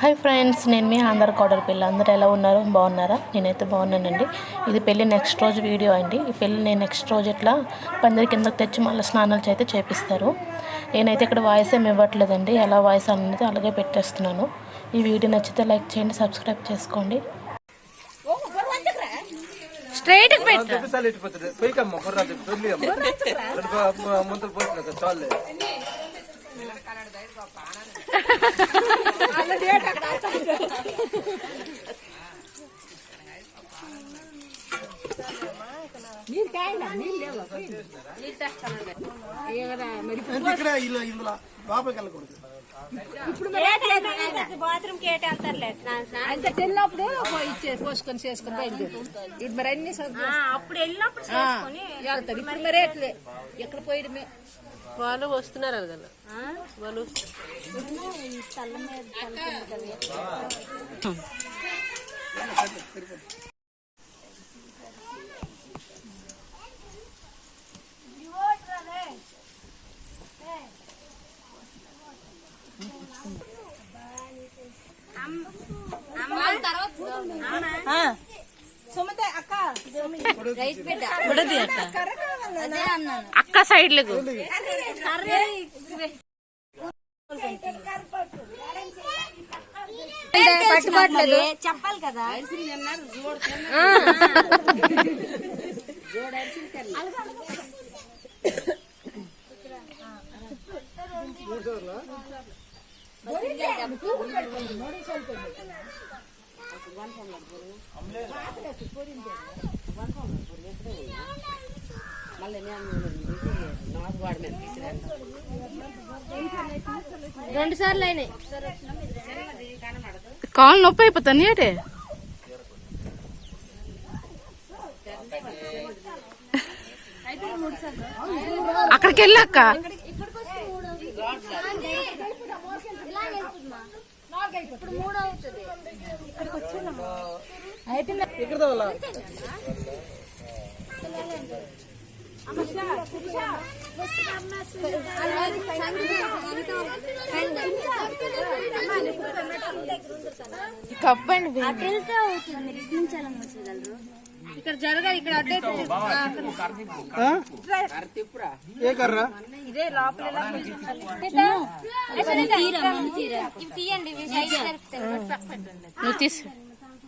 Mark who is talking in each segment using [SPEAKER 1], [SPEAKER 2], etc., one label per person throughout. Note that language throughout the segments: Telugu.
[SPEAKER 1] హాయ్ ఫ్రెండ్స్ నేను మీ ఆంధ్ర కోడల పిల్ల. అందరూ ఎలా ఉన్నారు? బాగున్నారా? నేనైతే బాగున్నానండి. ఇది పెళ్ళి నెక్స్ట్ రోజు వీడియో అండి. ఈ పెళ్ళి నేను నెక్స్ట్ రోజు ఇట్లా పందిరి కిందకి తెచ్చి మళ్ళీ స్నానాలు అయితే చేపిస్తారు. నేనైతే ఇక్కడ వాయిస్ ఏమి ఇవ్వట్లేదండి. ఎలా వాయిస్ అనేది అలాగే పెట్టేస్తున్నాను. ఈ వీడియో నచ్చితే లైక్ చేయండి సబ్స్క్రైబ్ చేసుకోండి.
[SPEAKER 2] స్ట్రైట్ పెట్టు.
[SPEAKER 3] చెప్పి తొలి అమ్మ ముంతలు పోసిన చాలే ఇక్కడ ఇలా ఇందులో బాబాకి వెళ్ళకూడదు?
[SPEAKER 4] బాత్రూమ్ కేట వెళ్తారులే
[SPEAKER 2] అంత చిన్నప్పుడు ఇచ్చేసి పోసుకొని చేసుకొని బయలుదేరు. ఇప్పుడు మరి అన్ని సర్దు
[SPEAKER 4] అప్పుడు వెళ్ళినప్పుడు
[SPEAKER 2] వెళ్తారు. ఇప్పుడు మరి ఎట్లే ఎక్కడ పోయడమే?
[SPEAKER 5] వాళ్ళు వస్తున్నారు కదా వాళ్ళు అక్క. సైడ్లకు
[SPEAKER 4] పట్టుకోవట్లేదు చెప్పాలి కదా. రెండు సార్లు అయినాయి.
[SPEAKER 5] కాళ్ళు నొప్పి అయిపోతాను ఏటే? అక్కడికి వెళ్ళాక
[SPEAKER 4] ఇప్పుడు మూడు అవుతుంది
[SPEAKER 3] ఇక్కడ
[SPEAKER 5] కప్పండి
[SPEAKER 4] ఇక్కడ జరగాలి ఇక్కడ
[SPEAKER 3] ఏ కర్రా?
[SPEAKER 4] ఇదే లోపల
[SPEAKER 5] నువ్వు తీసు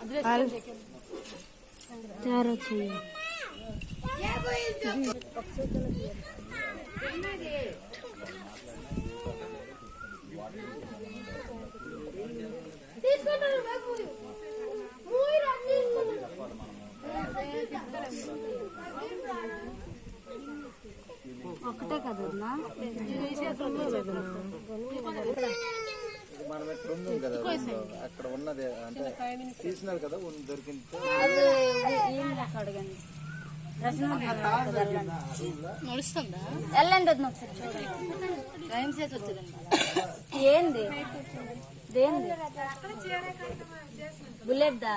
[SPEAKER 4] అది
[SPEAKER 5] ఆ, ఆ, వచ్చింది
[SPEAKER 4] అమ్మాయికా? చెయ్యి ఒక్కటే కదా వదినా?
[SPEAKER 3] మనం ఎక్కడ ఉన్నాం కదా ఊళ్ళో. అక్కడ ఉన్నది అంటే తీసినారు కదా దొరికింది.
[SPEAKER 5] నడుస్తుందా?
[SPEAKER 4] వెళ్ళండి ఒకసారి చూడండి.
[SPEAKER 5] టైం వచ్చిందండి
[SPEAKER 4] ఏంది? దేంది బుల్లెట్ దా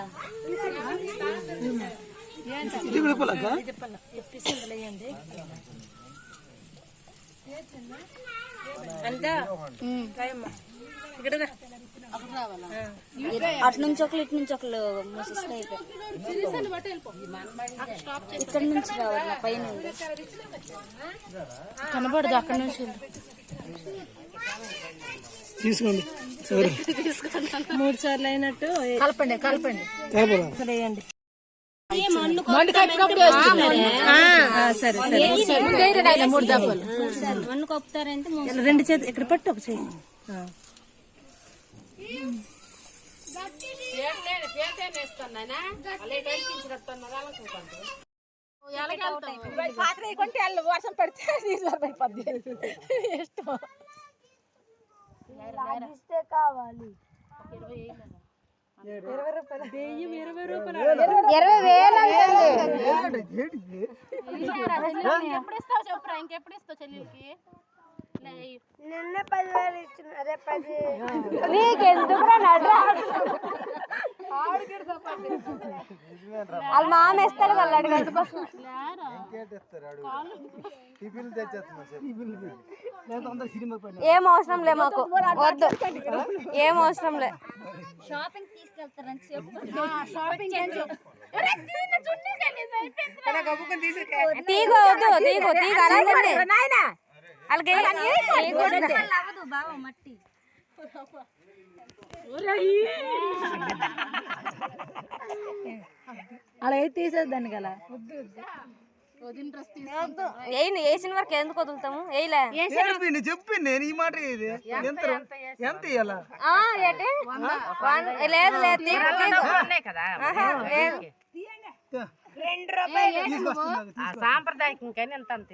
[SPEAKER 4] అంతా? అటు నుంచి ఒకరు ఇటు నుంచి ఒకరు మూసిస్తే ఇక్కడ నుంచి రావాలి పైన ఉంది.
[SPEAKER 5] కనబడదు అక్కడ నుంచి
[SPEAKER 3] తీసుకోండి. సరే
[SPEAKER 5] మూడు సార్లు అయినట్టు కలపండి కలపండి.
[SPEAKER 3] కలపరా
[SPEAKER 5] సరే సరే. మూడు దప్పలు
[SPEAKER 4] మన్ను కప్పుతారంటే
[SPEAKER 5] రెండు చేతి ఇక్కడ పట్టు ఒక చేయి?
[SPEAKER 6] పాత్ర వేయకుంటే వాళ్ళు వర్షం పడితే నీరు అయిపోద్ది ఇష్టం
[SPEAKER 5] ఇరవై వేలు
[SPEAKER 7] ఎప్పుడు ఇస్తావు చెప్పురా? ఇంకెప్పుడు ఇస్తావు చెల్లెలకి?
[SPEAKER 5] నిన్న పదివేలు ఇచ్చిన అదే పది. నడ్రా? వాళ్ళ మామ ఏం అవసరం లే మాకు. వద్దు. ఏం అవసరం లే. షాపింగ్ తీసుకెళ్తారని చెప్పు. తీగో వద్దు తీగో తీగ అలాగే బావ మట్టి.
[SPEAKER 8] అలా అయితే తీసేద్దాన్ని కదా
[SPEAKER 5] వేసిన వరకు ఎందుకు వదులుతాము? వేయలే
[SPEAKER 3] చెప్పింది చెప్పింది నేను ఈ మాట ఇది. ఎంత ఎంత
[SPEAKER 5] లేదు లేదు తీగ తీగ ఆహా, లేదు
[SPEAKER 6] సాంప్రదాయకం కానీ ఎంత అంత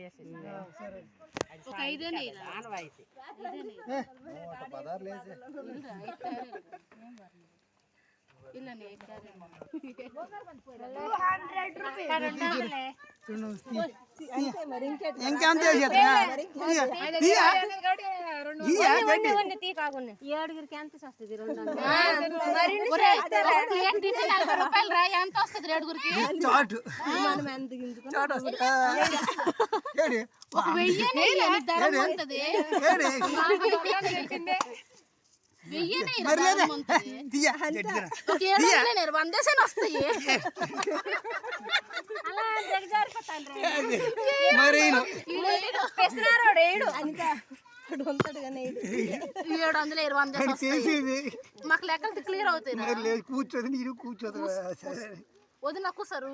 [SPEAKER 3] ఇంకెంత
[SPEAKER 5] ఏడుగురికి ఎంత వస్తుంది
[SPEAKER 7] రూపాయలు రా? ఎంత వస్తుంది ఏడుగురికి?
[SPEAKER 3] చాటు.
[SPEAKER 7] ఒక నేను వందేసాను వస్తాయి.
[SPEAKER 5] అలా దిగజారిపోతాను
[SPEAKER 3] మరి.
[SPEAKER 7] ఏడు వందలు ఇరవై
[SPEAKER 3] తెలిసేది
[SPEAKER 7] మాకు లెక్కలు క్లియర్ అవుతాయి
[SPEAKER 3] కూర్చోదు నేను కూర్చోదు సరే
[SPEAKER 7] వదిన కూర్చోరు